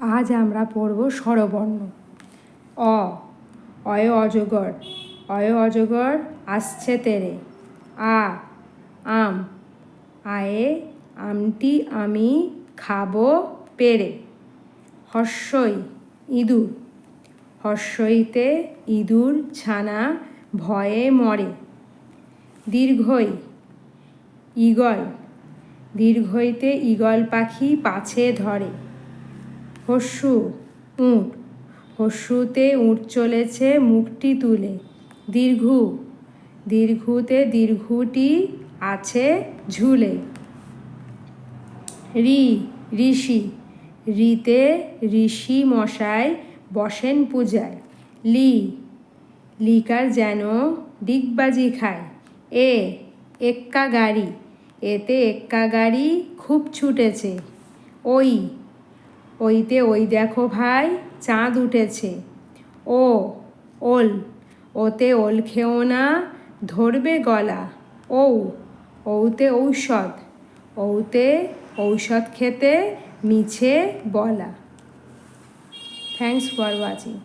আজ আমরা পড়ব স্বরবর্ণ। অ, অয় অজগর অয় অজগর আসছে তেরে। আ, আম, আয়ে আমটি আমি খাব পেরে। হর্ষই ইঁদুর, হর্ষইতে ইঁদুর ছানা ভয়ে মরে। দীর্ঘই ঈগল, দীর্ঘইতে ঈগল পাখি পাছে ধরে। হস্যু, উঁট। হস্যুতে উঁট চলেছে মুখটি তুলে। দীর্ঘু, দীর্ঘুতে দীর্ঘুটি আছে ঝুলে। রি, ঋষি। রিতে ঋষি মশাই বসেন পূজায়। লি, লিকার যেন ডিগবাজি খায়। এ এক্কা গাড়ি এতে এক্কা গাড়ি খুব ছুটেছে। ওই ওইতে ওই দেখো ভাই, চাঁদ উঠেছে। ও, ওল, ওতে ওল খেও না, ধরবে গলা। ঔ ওতে ঔষধ ওতে ঔষধ খেতে মিছে বলা। Thanks for watching